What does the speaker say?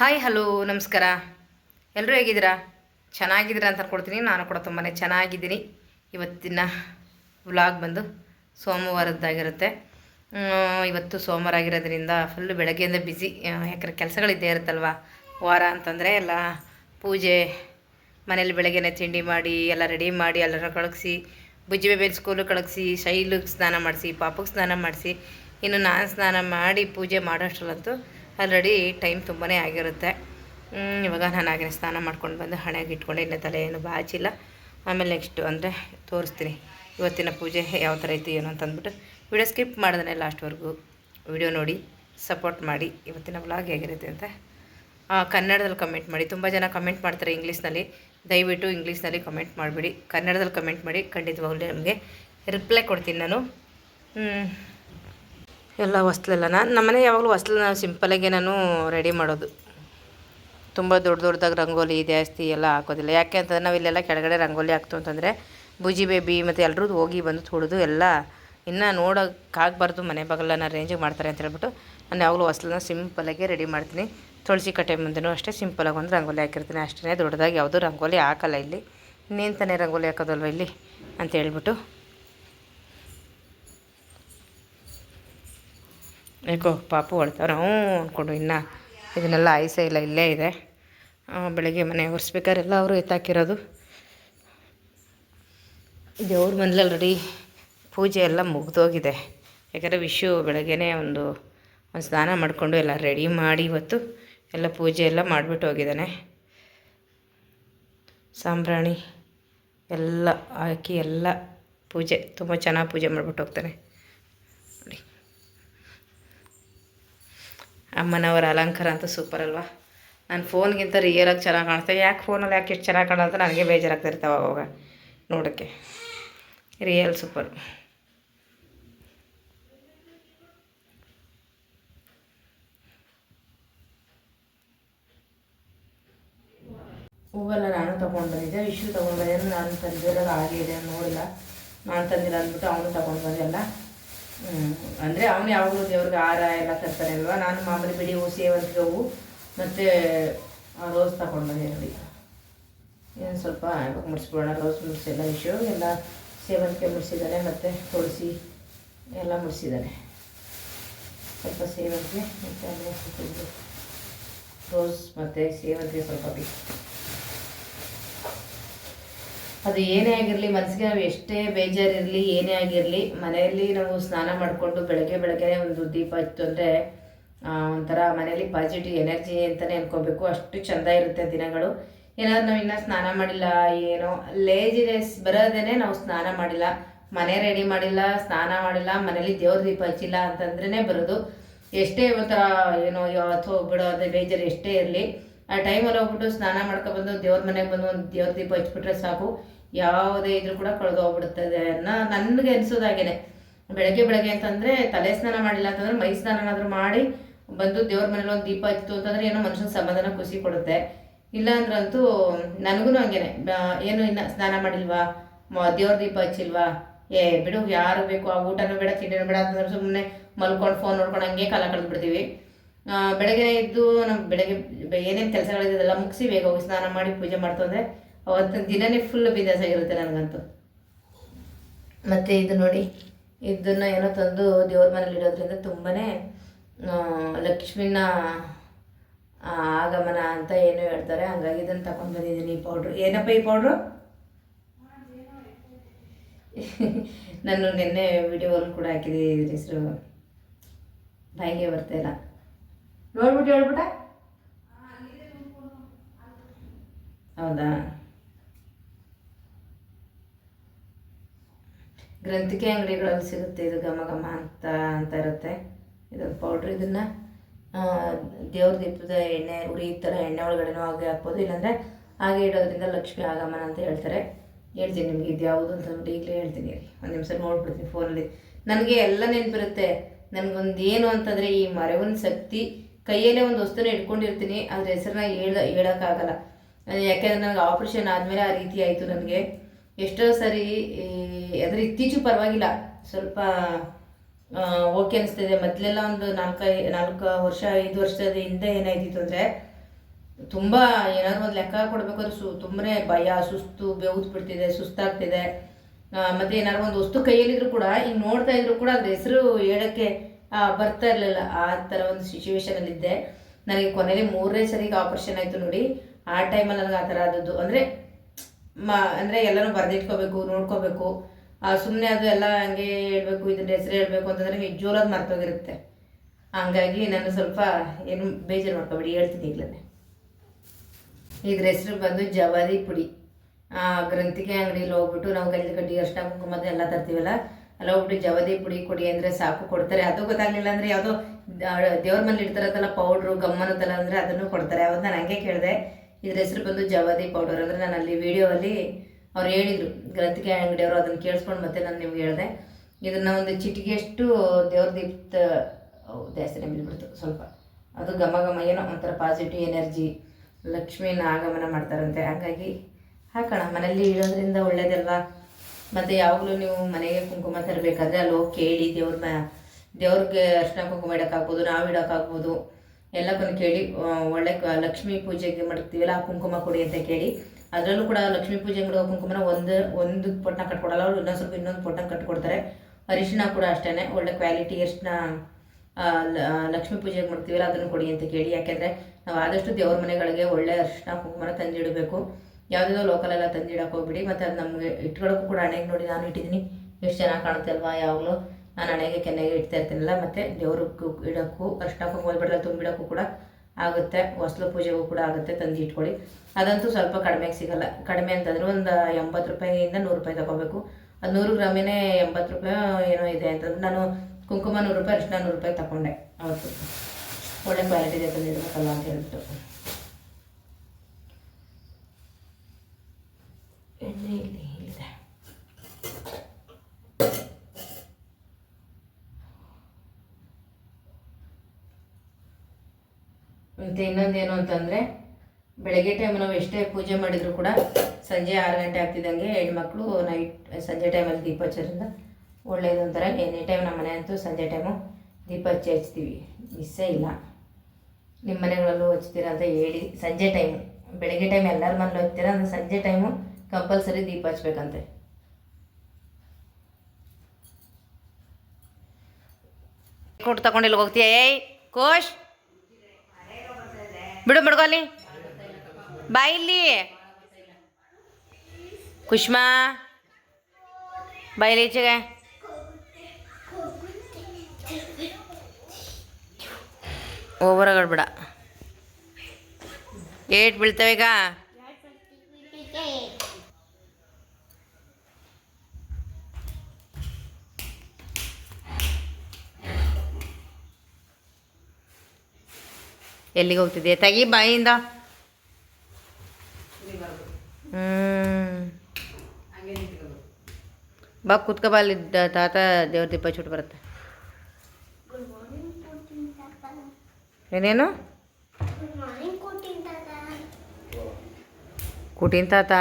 Hi hello ನಮಸ್ಕಾರ. ಎಲ್ಲರೂ ಹೇಗಿದ್ದೀರಾ? ಚೆನ್ನಾಗಿದ್ದೀರಾ ಅಂತ ಅನ್ಕೊಡ್ತೀನಿ ನಾನು ಕೂಡ ತುಂಬಾ ಚೆನ್ನಾಗಿದ್ದೀನಿ. ಇವತ್ತಿನ ವ್ಲಾಗ್ ಬಂದು ಸೋಮವಾರದ್ದಾಗಿರುತ್ತೆ. ಇವತ್ತು ಸೋಮವಾರ ಆಗಿರೋದ್ರಿಂದ ಫುಲ್ಲು ಬೆಳಗ್ಗೆಯಿಂದ ಬ್ಯುಸಿ ಯಾಕಂದರೆ ಕೆಲಸಗಳಿದ್ದೇ ಇರುತ್ತಲ್ವ? ವಾರ ಅಂತಂದರೆ ಎಲ್ಲ ಪೂಜೆ, ಮನೇಲಿ ಬೆಳಗ್ಗೆನೇ ತಿಂಡಿ ಮಾಡಿ, ಎಲ್ಲ ರೆಡಿ ಮಾಡಿ ಎಲ್ಲರ ಕಳಗಿಸಿ ಬುಜ್ಜಿ ಬೇಬೇಲಿ ಸ್ಕೂಲಿಗೆ ಕಳಗಿಸಿ, ಶೈಲಿಗೆ ಸ್ನಾನ ಮಾಡಿಸಿ ಪಾಪಕ್ಕೆ ಸ್ನಾನ ಮಾಡಿಸಿ, ಇನ್ನು ನಾನು ಸ್ನಾನ ಮಾಡಿ ಪೂಜೆ ಮಾಡೋಷ್ಟರಲ್ಲಂತೂ ಆಲ್ರೆಡಿ ಟೈಮ್ ತುಂಬಾ ಆಗಿರುತ್ತೆ. ಇವಾಗ ನಾನು ಹಾಗೆ ಸ್ನಾನ ಮಾಡ್ಕೊಂಡು ಬಂದು ಹಣೆಗೆ ಇಟ್ಕೊಂಡು, ಇನ್ನೇ ತಲೆ ಏನು ಬಾಚಿಲ್ಲ. ಆಮೇಲೆ ನೆಕ್ಸ್ಟು ಅಂದರೆ ತೋರಿಸ್ತೀನಿ. ಇವತ್ತಿನ ಪೂಜೆ ಯಾವ ಥರ ಇತ್ತು, ಏನು ಅಂತ ಅಂದ್ಬಿಟ್ಟು ವಿಡಿಯೋ ಸ್ಕಿಪ್ ಮಾಡಿದ್ರೆ ಲಾಸ್ಟ್ವರೆಗೂ ವಿಡಿಯೋ ನೋಡಿ ಸಪೋರ್ಟ್ ಮಾಡಿ. ಇವತ್ತಿನ ವ್ಲಾಗ್ ಹೇಗಿರುತ್ತೆ ಅಂತ ಕನ್ನಡದಲ್ಲಿ ಕಮೆಂಟ್ ಮಾಡಿ. ತುಂಬ ಜನ ಕಮೆಂಟ್ ಮಾಡ್ತಾರೆ ಇಂಗ್ಲೀಷ್ನಲ್ಲಿ ದಯವಿಟ್ಟು ಇಂಗ್ಲೀಷ್ನಲ್ಲಿ ಕಮೆಂಟ್ ಮಾಡಿಬಿಡಿ. ಕನ್ನಡದಲ್ಲಿ ಕಮೆಂಟ್ ಮಾಡಿ ಖಂಡಿತವಾಗ್ಲೂ ನಿಮಗೆ ರಿಪ್ಲೈ ಕೊಡ್ತೀನಿ ನಾನು. ಎಲ್ಲ ಹೊಸ್ಲೆಲ್ಲ ನಾನು ನಮ್ಮನೆ ಯಾವಾಗಲೂ ಹೊಸ್ಲು ನಾನು ಸಿಂಪಲಾಗೆ ನಾನು ರೆಡಿ ಮಾಡೋದು. ತುಂಬ ದೊಡ್ಡ ದೊಡ್ಡದಾಗಿ ರಂಗೋಲಿ, ಜಾಸ್ತಿ ಎಲ್ಲ ಹಾಕೋದಿಲ್ಲ. ಯಾಕೆ ಅಂತಂದ್ರೆ ನಾವು ಇಲ್ಲೆಲ್ಲ ಕೆಳಗಡೆ ರಂಗೋಲಿ ಹಾಕ್ತು ಅಂತಂದರೆ ಬುಜಿ ಬೇಬಿ ಮತ್ತು ಎಲ್ಲರೂ ಹೋಗಿ ಬಂದು ತುಳಿದು ಎಲ್ಲ ಇನ್ನೂ ನೋಡೋಕ್ಕಾಗಬಾರ್ದು, ಮನೆ ಬಾಗಲನ್ನ ರೇಂಜಿಗೆ ಮಾಡ್ತಾರೆ ಅಂತ ಹೇಳ್ಬಿಟ್ಟು ನಾನು ಯಾವಾಗಲೂ ಹೊಸ್ಲನ್ನ ಸಿಂಪಲಾಗೆ ರೆಡಿ ಮಾಡ್ತೀನಿ. ತುಳಸಿ ಕಟ್ಟೆ ಮುಂದೆನೂ ಅಷ್ಟೇ ಸಿಂಪಲಾಗಿ ಒಂದು ರಂಗೋಲಿ ಹಾಕಿರ್ತೀನಿ. ಅಷ್ಟೇ ದೊಡ್ಡದಾಗಿ ಯಾವುದೂ ರಂಗೋಲಿ ಹಾಕಲ್ಲ ಇಲ್ಲಿ. ಇನ್ನೇನು ತಾನೇ ರಂಗೋಲಿ ಹಾಕೋದಲ್ವ ಇಲ್ಲಿ ಅಂತ ಹೇಳ್ಬಿಟ್ಟು ಏಕೋ ಪಾಪು ಹೊಳ್ತಾವ್ರೆ. ಹ್ಞೂ ಅಂದ್ಕೊಂಡು ಇನ್ನು. ಇದನ್ನೆಲ್ಲ ಆಯ್ಸೇ ಇಲ್ಲ, ಇಲ್ಲೇ ಇದೆ. ಬೆಳಗ್ಗೆ ಮನೆ ಒರೆಸ್ಬೇಕಾರೆಲ್ಲ ಅವರು ಎತ್ತಾಕಿರೋದು. ದೇವ್ರ ಮನೇಲಿ ಆಲ್ರೆಡಿ ಪೂಜೆ ಎಲ್ಲ ಮುಗ್ದೋಗಿದೆ. ಯಾಕಂದರೆ ವಿಶು ಬೆಳಗ್ಗೆನೇ ಒಂದು ಒಂದು ಸ್ನಾನ ಮಾಡಿಕೊಂಡು ಎಲ್ಲ ರೆಡಿ ಮಾಡಿ ಇವತ್ತು ಎಲ್ಲ ಪೂಜೆ ಎಲ್ಲ ಮಾಡಿಬಿಟ್ಟು ಹೋಗಿದ್ದಾನೆ. ಸಾಂಬ್ರಾಣಿ ಎಲ್ಲ ಹಾಕಿ ಎಲ್ಲ ಪೂಜೆ, ತುಂಬ ಚೆನ್ನಾಗಿ ಪೂಜೆ ಮಾಡಿಬಿಟ್ಟು ಹೋಗ್ತಾನೆ. ಅಮ್ಮನವರ ಅಲಂಕಾರ ಅಂತೂ ಸೂಪರ್ ಅಲ್ವಾ? ನಾನು ಫೋನ್ಗಿಂತ ರಿಯಲಾಗಿ ಚೆನ್ನಾಗಿ ಕಾಣಿಸ್ತೆ ಯಾಕೆ ಫೋನಲ್ಲಿ ಯಾಕೆ ಎಷ್ಟು ಚೆನ್ನಾಗಿ ಕಾಣುತ್ತೆ ನನಗೆ ಬೇಜಾರಾಗ್ತಾ ಇರ್ತಾವೆ ಅವಾಗ. ನೋಡೋಕ್ಕೆ ರಿಯಲ್ ಸೂಪರ್ ಹೂವೆಲ್ಲ ನಾನು ತೊಗೊಂಡು ಬಂದಿದ್ದೆ. ವಿಶ್ವ ತೊಗೊಂಡು ಬಂದಿದ್ದೆ. ನಾನು ತಂದಿರೋದು ಆಗಿದೆ ನೋಡಿಲ್ಲ. ನಾನು ತಂದಿಲ್ಲ ಅಂದ್ಬಿಟ್ಟು ಅವನು ತೊಗೊಂಡು ಬಂದೆಲ್ಲ ಅಂದರೆ ಅವನು ಯಾವಾಗಲೂ ದೇವ್ರಿಗೆ ಹಾರ ಎಲ್ಲ ತರ್ತಾನೆ ಅಲ್ವಾ ನಾನು ಮಾಮೂಲಿ ಬಿಡಿ ಹೂ ಸೇವಂತಿಗೆ ಹೂವು ಮತ್ತು ರೋಸ್ ತಗೊಂಡು ಬಂದೆ ನೋಡಿ. ಏನು ಸ್ವಲ್ಪ ಇವಾಗ ಮುಡಿಸ್ಬಿಡೋಣ ರೋಸ್ ಮುಡಿಸಿಲ್ಲ ವಿಷಯ ಎಲ್ಲ ಸೇವಂತಿಗೆ ಮುಡಿಸಿದ್ದಾನೆ ಮತ್ತು ತುಳಸಿ ಎಲ್ಲ ಮುಡಿಸಿದ್ದಾನೆ ಸ್ವಲ್ಪ ಸೇವಂತಿಗೆ, ಮತ್ತು ರೋಸ್ ಮತ್ತು ಸೇವಂತಿಗೆ ಸ್ವಲ್ಪ ಬೇಕು. ಅದು ಏನೇ ಆಗಿರಲಿ, ಮನಸ್ಸಿಗೆ ನಾವು ಎಷ್ಟೇ ಬೇಜಾರಿರಲಿ, ಏನೇ ಆಗಿರಲಿ, ಮನೆಯಲ್ಲಿ ನಾವು ಸ್ನಾನ ಮಾಡಿಕೊಂಡು ಬೆಳಗ್ಗೆ ಬೆಳಗ್ಗೆ ಒಂದು ದೀಪ ಇತ್ತು ಅಂದರೆ ಒಂಥರ ಮನೆಯಲ್ಲಿ ಪಾಸಿಟಿವ್ ಎನರ್ಜಿ ಅಂತಲೇ ಅನ್ಕೋಬೇಕು. ಅಷ್ಟು ಚೆಂದ ಇರುತ್ತೆ ದಿನಗಳು. ಏನಾದ್ರು ನಾವು ಇನ್ನೂ ಸ್ನಾನ ಮಾಡಿಲ್ಲ, ಏನೋ ಲೇಜಿನೆಸ್ ಬರೋದೇನೆ ನಾವು ಸ್ನಾನ ಮಾಡಿಲ್ಲ. ಮನೆ ರೆಡಿ ಮಾಡಿಲ್ಲ, ಸ್ನಾನ ಮಾಡಿಲ್ಲ ಮನೇಲಿ ದೇವ್ರ ದೀಪ ಹಚ್ಚಿಲ್ಲ ಅಂತಂದ್ರೇ ಬರೋದು. ಎಷ್ಟೇ ಒಂಥರ, ಏನೋ ಯಾವತ್ತೋ ಬಿಡೋ ಬೇಜಾರು ಎಷ್ಟೇ ಇರಲಿ. ಆ ಟೈಮಲ್ಲಿ ಹೋಗ್ಬಿಟ್ಟು ಸ್ನಾನ ಮಾಡ್ಕೊಬಂದು ದೇವ್ರ ಮನೆಗೆ ಬಂದು ಒಂದು ದೇವ್ರ ದೀಪ ಹಚ್ಬಿಟ್ರೆ ಸಾಕು. ಯಾವುದೇ ಇದ್ರೂ ಕೂಡ ಕಳೆದು ಹೋಗ್ಬಿಡ್ತದೆ ಅನ್ನೋ ನನಗೆ ಅನಿಸೋದಾಗೇನೆ ಬೆಳಗ್ಗೆ ಬೆಳಗ್ಗೆ ಅಂತಂದರೆ ತಲೆ ಸ್ನಾನ ಮಾಡಿಲ್ಲ ಅಂತಂದ್ರೆ ಮೈ ಸ್ನಾನನಾದರೂ ಮಾಡಿ ಬಂದು ದೇವ್ರ ಮನೇಲಿ ಒಂದು ದೀಪ ಹಚ್ತು ಅಂತಂದರೆ ಏನೋ ಮನುಷ್ಯನ ಸಮಾಧಾನ ಖುಷಿ ಕೊಡುತ್ತೆ. ಇಲ್ಲ ಅಂದ್ರಂತೂ ನನಗೂ ಹಂಗೇನೆ ಏನು ಇನ್ನು ಸ್ನಾನ ಮಾಡಿಲ್ವಾ? ದೇವ್ರ ದೀಪ ಹಚ್ಚಿಲ್ವಾ? ಏ ಬಿಡು ಯಾರು ಬೇಕು? ಆ ಊಟನೂ ಬೇಡ ತಿಂಡಿನೂ ಬೇಡ ಅಂತಂದ್ರೆ ಸುಮ್ಮನೆ ಮಲ್ಕೊಂಡು ಫೋನ್ ನೋಡ್ಕೊಂಡು ಹಂಗೆ ಕಾಲ ಕಳೆದು ಬಿಡ್ತೀವಿ. ಆ, ಬೆಳಗ್ಗೆ ಎದ್ದು ನಮ್ಮ ಬೆಳಗ್ಗೆ ಏನೇನು ಕೆಲಸಗಳಿದೆಲ್ಲ ಮುಗಿಸಿ ಬೇಗ ಹೋಗಿ ಸ್ನಾನ ಮಾಡಿ ಪೂಜೆ ಮಾಡ್ತು ಅಂದರೆ ಅವತ್ತಿನ ದಿನನೇ ಫುಲ್ ಬಿಂದಾಸ ಆಗಿರುತ್ತೆ ನನಗಂತೂ. ಮತ್ತು ಇದು ನೋಡಿ, ಇದನ್ನು ಏನೋ ತಂದು ದೇವ್ರ ಮನೇಲಿ ಇಡೋದ್ರಿಂದ ತುಂಬಾ ಲಕ್ಷ್ಮಿನ ಆಗಮನ ಅಂತ ಏನೋ ಹೇಳ್ತಾರೆ. ಹಂಗಾಗಿ ಇದನ್ನು ತಗೊಂಡು ಬಂದಿದ್ದೀನಿ ಈ ಪೌಡ್ರು ಏನಪ್ಪ ಈ ಪೌಡ್ರು ನಾನು ನಿನ್ನೆ ವಿಡಿಯೋಲ್ಲಿ ಕೂಡ ಹಾಕಿದ್ದೀನಿ, ಇದ್ರ ಹೆಸರು. ಬಾಯಿಗೆ ಬರ್ತಾಯಿಲ್ಲ ನೋಡ್ಬಿಟ್ಟು ಹೇಳ್ಬಿಟ್ಟ? ಹೌದಾ? ಗ್ರಂಥಿಕೆ ಅಂಗಡಿಗಳಲ್ಲಿ ಸಿಗುತ್ತೆ ಇದು ಘಮ ಘಮ ಅಂತ ಅಂತ ಇರುತ್ತೆ. ಇದೊಂದು ಪೌಡ್ರ್ ಇದನ್ನು ದೇವ್ರ ದೀಪದ ಎಣ್ಣೆ, ಉರಿ ಥರ ಎಣ್ಣೆ ಒಳಗಡೆನೂ ಹಾಗೆ ಹಾಕ್ಬೋದು. ಇಲ್ಲಾಂದರೆ ಹಾಗೆ ಇಡೋದ್ರಿಂದ ಲಕ್ಷ್ಮಿ ಆಗಮನ ಅಂತ ಹೇಳ್ತಾರೆ. ಹೇಳ್ತೀನಿ ನಿಮಗೆ ಇದು ಯಾವುದು ಅಂತ ಅಂದ್ಬಿಟ್ಟು ಈಗಲೇ ಹೇಳ್ತೀನಿ. ಒಂದು ನಿಮಿಷ ನೋಡ್ಬಿಡ್ತೀನಿ ಫೋನಲ್ಲಿ ನನಗೆ ಎಲ್ಲ ನೆನಪಿರುತ್ತೆ. ನನಗೊಂದು ಏನು ಅಂತಂದರೆ ಈ ಮರವನ ಶಕ್ತಿ ಕೈಯಲ್ಲೇ ಒಂದು ವಸ್ತುನ ಇಟ್ಕೊಂಡಿರ್ತೀನಿ, ಅದ್ರ ಹೆಸರನ್ನ ಹೇಳ ಹೇಳೋಕ್ಕಾಗಲ್ಲ. ಯಾಕೆಂದ್ರೆ ನನಗೆ ಆಪ್ರೇಷನ್ ಆದಮೇಲೆ ಆ ರೀತಿ ಆಯಿತು ನನಗೆ. ಎಷ್ಟೋ ಸರಿ ಅದರ ಇತ್ತೀಚೆಗೆ ಪರವಾಗಿಲ್ಲ. ಸ್ವಲ್ಪ ಓಕೆ ಅನಿಸ್ತಿದೆ. ಮೊದಲೆಲ್ಲ ಒಂದು ನಾಲ್ಕೈ, ನಾಲ್ಕು ವರ್ಷ, ಐದು ವರ್ಷದ ಹಿಂದೆ ಏನಾಯ್ತಿತ್ತು ಅಂದರೆ, ತುಂಬ ಏನಾದ್ರು ಒಂದು ಲೆಕ್ಕ ಕೊಡಬೇಕಾದ್ರೆ ಸು, ತುಂಬನೇ ಭಯ, ಸುಸ್ತು, ಬೆವ್ದು ಬಿಡ್ತಿದೆ, ಸುಸ್ತಾಗ್ತಿದೆ. ಮತ್ತು ಏನಾದ್ರು ಒಂದು ವಸ್ತು ಕೈಯಲ್ಲಿದ್ರು ಕೂಡ ಹಿಂಗೆ ನೋಡ್ತಾ ಇದ್ರು ಕೂಡ ಅದ್ರ ಹೆಸರು ಹೇಳಕ್ಕೆ ಬರ್ತಾ ಇರಲಿಲ್ಲ. ಆ ಥರ ಒಂದು ಸಿಚುವೇಶನಲ್ಲಿದ್ದೆ ನನಗೆ ಕೊನೆಯಲ್ಲಿ ಮೂರನೇ ಸರಿಗೆ ಆಪರೇಷನ್ ಆಯಿತು ನೋಡಿ. ಆ ಟೈಮಲ್ಲಿ ನನಗೆ ಆ ಥರ ಆದದ್ದು. ಅಂದರೆ ಮ ಅಂದರೆ ಎಲ್ಲನೂ ಬರೆದಿಟ್ಕೋಬೇಕು ನೋಡ್ಕೋಬೇಕು. ಸುಮ್ಮನೆ ಅದು ಎಲ್ಲ ಹಂಗೆ ಹೇಳ್ಬೇಕು ಇದನ್ನ ಹೆಸರು ಹೇಳಬೇಕು ಅಂತಂದರೆ ನಿಜವೂ ಅದು ಮರ್ತೋಗಿರುತ್ತೆ. ಹಂಗಾಗಿ ನಾನು ಸ್ವಲ್ಪ ಏನು ಬೇಜಾರು ಮಾಡ್ಕೊಬೇಡಿ ಹೇಳ್ತೀನಿ ಈಗಲೇ. ಇದ್ರ ಹೆಸರು ಬಂದು ಜವಾರಿ ಪುಡಿ. ಆ, ಗ್ರಂಥಿಗೆ ಅಂಗಡಿಲಿ ಹೋಗ್ಬಿಟ್ಟು ನಾವು ಗಲ್ಲಿ ಕಡ್ಡಿ ಅಷ್ಟ ಕುಂಕುಮದ ಎಲ್ಲ ತರ್ತೀವಲ್ಲ ಅಲ್ಲಿ ಹೋಗ್ಬಿಟ್ಟು ಜವದಿ ಪುಡಿ ಕೊಡಿ ಅಂದರೆ ಸಾಕು, ಕೊಡ್ತಾರೆ. ಅದು ಗೊತ್ತಾಗಲಿಲ್ಲ ಅಂದರೆ ಯಾವುದೋ ದೇವ್ರ ಮನೇಲಿ ಇಡ್ತಾರತ್ತಲ್ಲ ಪೌಡ್ರು ಗಮ್ಮನತ್ತಲ್ಲ ಅಂದರೆ ಅದನ್ನು ಕೊಡ್ತಾರೆ. ಅವತ್ತು ನಾನು ಹಂಗೆ ಕೇಳಿದೆ, ಇದ್ರ ಹೆಸರು ಬಂದು ಜವಾದಿ ಪೌಡರ್ ಅಂದರೆ ನಾನು ಅಲ್ಲಿ ವಿಡಿಯೋಲ್ಲಿ ಅವ್ರು ಹೇಳಿದರು, ಗ್ರಂಥಿಕೆ ಅಂಗಡಿಯವರು ಅದನ್ನು ಕೇಳಿಸ್ಕೊಂಡು ಮತ್ತೆ ನಾನು ನಿಮ್ಗೆ ಹೇಳಿದೆ. ಇದನ್ನು ಒಂದು ಚಿಟಿಗೆಯಷ್ಟು ದೇವ್ರ ದೀಪ್ತ ಜಾಸ್ತಿ ಬಿದ್ಬಿಡ್ತು ಸ್ವಲ್ಪ. ಅದು ಘಮ ಘಮ ಏನೋ ಒಂಥರ ಪಾಸಿಟಿವ್ ಎನರ್ಜಿ ಲಕ್ಷ್ಮಿನ ಆಗಮನ ಮಾಡ್ತಾರಂತೆ. ಹಾಗಾಗಿ ಹಾಕೋಣ ಮನೇಲಿ ಇಡೋದ್ರಿಂದ ಒಳ್ಳೇದಲ್ವಾ? ಮತ್ತು ಯಾವಾಗಲೂ ನೀವು ಮನೆಗೆ ಕುಂಕುಮ ತರಬೇಕಾದ್ರೆ ಅಲ್ಲಿ ಹೋಗಿ ಕೇಳಿ ದೇವ್ರ ಮ, ದೇವ್ರಿಗೆ ಅರ್ಶಿನ ಕುಂಕುಮ ಇಡೋಕ್ಕಾಗ್ಬೋದು, ನಾವು ಇಡೋಕ್ಕಾಗ್ಬೋದು ಎಲ್ಲಕ್ಕೂ ಕೇಳಿ ಒಳ್ಳೆ ಲಕ್ಷ್ಮೀ ಪೂಜೆಗೆ ಮಾಡ್ತೀವಲ್ಲ, ಆ ಕುಂಕುಮ ಕೊಡಿ ಅಂತ ಕೇಳಿ, ಅದರಲ್ಲೂ ಕೂಡ ಲಕ್ಷ್ಮೀ ಪೂಜೆ ಮಾಡುವ ಕುಂಕುಮನ ಒಂದು ಒಂದು ಪೊಟ್ಟ ಕಟ್ಕೊಡಲ್ಲ ಅವ್ರು, ಇನ್ನೊಂದು ಸ್ವಲ್ಪ ಇನ್ನೊಂದು ಪೊಟ್ಟ ಕಟ್ಕೊಡ್ತಾರೆ. ಅರಿಶಿನ ಕೂಡ ಅಷ್ಟೇ ಒಳ್ಳೆ ಕ್ವಾಲಿಟಿ ಅರಿಶಿನ ಲಕ್ಷ್ಮೀ ಪೂಜೆಗೆ ಮಾಡ್ತೀವಲ್ಲ, ಅದನ್ನು ಕೊಡಿ ಅಂತ ಕೇಳಿ. ಯಾಕೆಂದರೆ ನಾವು ಆದಷ್ಟು ದೇವ್ರ ಮನೆಗಳಿಗೆ ಒಳ್ಳೆ ಅರಿಶಿನ ಕುಂಕುಮನ ತಂದಿಡಬೇಕು. ಯಾವುದಾದ್ರು ಲೋಕಲೆಲ್ಲ ತಂದಿಡಕ್ಕೆ ಹೋಗ್ಬಿಡಿ, ಮತ್ತು ಅದು ನಮಗೆ ಇಟ್ಕೊಳ್ಳೋಕ್ಕೂ ಕೂಡ ಹಣೆಗೆ ನೋಡಿ ನಾನು ಇಟ್ಟಿದ್ದೀನಿ ಎಷ್ಟು ಚೆನ್ನಾಗಿ ಕಾಣುತ್ತೆ ಅಲ್ವಾ ಯಾವಾಗಲೂ. ನಾನು ಹಣೆಗೆ ಕೆನ್ನೆಗೆ ಇಡ್ತಾ ಇರ್ತೀನಲ್ಲ, ಮತ್ತು ದೇವ್ರಿಗೆ ಇಡೋಕ್ಕೂ ಅರಿಶಿನ ಮೊದಲು ತುಂಬಿಡೋಕ್ಕೂ ಕೂಡ ಆಗುತ್ತೆ. ಹೊಸ್ಲು ಪೂಜೆಗೂ ಕೂಡ ಆಗುತ್ತೆ, ತಂದು ಇಟ್ಕೊಳ್ಳಿ. ಅದಂತೂ ಸ್ವಲ್ಪ ಕಡಿಮೆಗೆ ಸಿಗಲ್ಲ. ಕಡಿಮೆ ಅಂತಂದ್ರೆ ಒಂದು ಎಂಬತ್ತು ರೂಪಾಯಿಯಿಂದ ನೂರು ರೂಪಾಯಿ ತಗೋಬೇಕು. ಅದು ನೂರು ಗ್ರಾಮಿನೇ ಎಂಬತ್ತು ರೂಪಾಯಿ, ಏನೋ ಇದೆ ಅಂತಂದ್ರೆ ನಾನು ಕುಂಕುಮ ನೂರು ರೂಪಾಯಿ ಅರಿಶಿನ ನೂರು ರೂಪಾಯಿ ತಗೊಂಡೆ. ಅವತ್ತು. ಒಳ್ಳೆ ಕ್ವಾಲಿಟಿ ಇದೆ ತಂದಿರಬೇಕಲ್ಲ ಅಂತ ಹೇಳ್ಬಿಟ್ಟು. ಎಣ್ಣೆ ಇಲ್ಲಿ ಏನು ಮತ್ತು ಇನ್ನೊಂದೇನು ಅಂತಂದರೆ, ಬೆಳಗ್ಗೆ ಟೈಮ್ ನಾವು ಎಷ್ಟೇ ಪೂಜೆ ಮಾಡಿದರೂ ಕೂಡ ಸಂಜೆ ಆರು ಗಂಟೆ ಆಗ್ತಿದ್ದಂಗೆ ಹೆಣ್ಮಕ್ಳು ನೈಟ್ ಸಂಜೆ ಟೈಮಲ್ಲಿ ದೀಪ ಹಚ್ಚೋದ್ರಿಂದ ಒಳ್ಳೆಯದು ಒಂಥರ. ಎನಿ ಟೈಮ್ ನಮ್ಮ ಮನೆ ಅಂತೂ ಸಂಜೆ ಟೈಮು ದೀಪ ಹಚ್ಚಿ ಹಚ್ತೀವಿ. ಮಿಸ್ಸೇ ಇಲ್ಲ. ನಿಮ್ಮ ಮನೆಗಳಲ್ಲೂ ಹಚ್ತೀರ ಅಂತ ಹೇಳಿ, ಸಂಜೆ ಟೈಮು ಬೆಳಗ್ಗೆ ಟೈಮ್ ಎಲ್ಲರ ಮನೇಲಿ ಹೋಗ್ತೀರ ಅಂದರೆ ಸಂಜೆ ಟೈಮು ಕಂಪಲ್ಸರಿ ದೀಪ ಹಚ್ಬೇಕಂತೆ. ಕೊಟ್ಟು ತಗೊಂಡಿಲ್ಲ ಹೋಗ್ತೀಯ? ಏಯ್, ಕೋಶ್. ಬಿಡು ಬಿಡ್ಕೊ ಅಲ್ಲಿ. ಬಾ ಇಲ್ಲಿ. ಕುಷ್ಮಾ. ಬಾಯಿಲಿ ಈಚೆಗೆ. ಈಚೆಗೆ ಬಿಡ. ಏಟ್ ಬೀಳ್ತವೆ ಈಗ. ಎಲ್ಲಿಗೆ ಹೋಗ್ತಿದ್ದೆ ತೆಗಿ ಬಾಯಿಂದ. ಹ್ಮ್. ಬಾ ಕುತ್ಕ ಬಾ ಅಲ್ಲಿ ದ- ತಾತ ದೇವ್ರ ದೀಪ ಚುಟ್ಟು ಬರುತ್ತೆ. ಏನೇನು? ಕುಟಿನ ತಾತ.